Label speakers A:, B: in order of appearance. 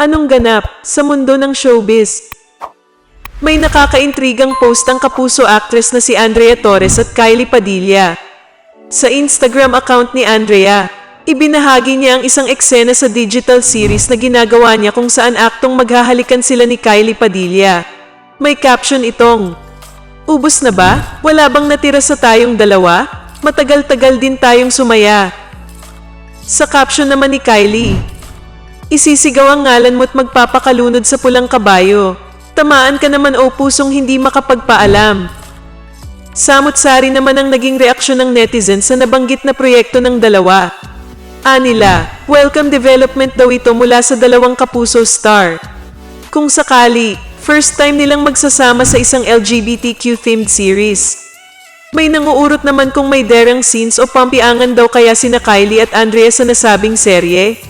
A: Anong ganap sa mundo ng showbiz? May nakakaintrigang post ang kapuso actress na si Andrea Torres at Kylie Padilla. Sa Instagram account ni Andrea, ibinahagi niya ang isang eksena sa digital series na ginagawa niya kung saan aktong maghahalikan sila ni Kylie Padilla. May caption itong, Ubus na ba? Wala bang natira sa tayong dalawa? Matagal-tagal din tayong sumaya. Sa caption naman ni Kylie, Isisigaw ang ngalan mo't magpapakalunod sa pulang kabayo. Tamaan ka naman o pusong hindi makapagpaalam. Samot-sari naman ang naging reaksyon ng netizens sa nabanggit na proyekto ng dalawa. Anila, welcome development daw ito mula sa dalawang kapuso star. Kung sakali, first time nilang magsasama sa isang LGBTQ-themed series. May nanguurot naman kung may derang scenes o pampiangan daw kaya sina Kylie at Andrea sa nasabing serye.